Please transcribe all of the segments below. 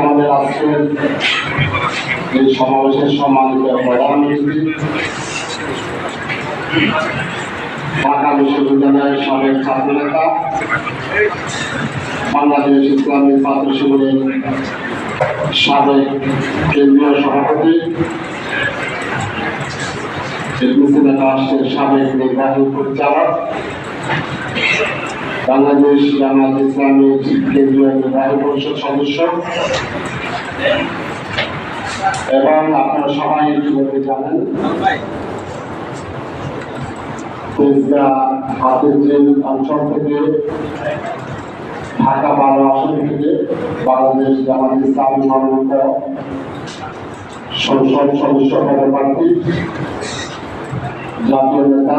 আমাদের আজকের সমাবেশের সম্মানিত প্রধান অতিথি। বিশ্ববিদ্যালয়ের সাবেক ছাত্রনেতা, বাংলাদেশ ইসলামী ছাত্র শিবিরের সাবেক কেন্দ্রীয় সভাপতি সাবেক নির্বাহী পরিচালক। বাংলাদেশ জামাত ইসলামী কেন্দ্রীয় নির্বাহী পরিষদ সদস্য। এবং আপনারা সবাই ইতিমধ্যে জানেন? জাতীয় নেতা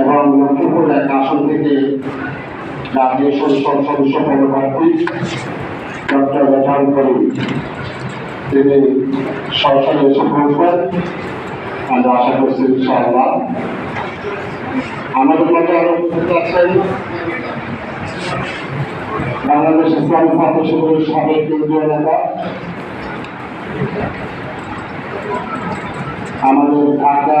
এবং লক্ষ্মীপুর এক আসন থেকে জাতীয় সংসদ সদস্য পদপ্রার্থী ডক্টর বেতন করি তিনি সরাসরি এসে পৌঁছবেন আমরা আশা করছি ইনশাআল্লাহ। আমাদের মধ্যে আরও আছেন বাংলাদেশ ইসলামী ছাত্র শিবিরের সাবেক কেন্দ্রীয় নেতা। আমাদের ঢাকা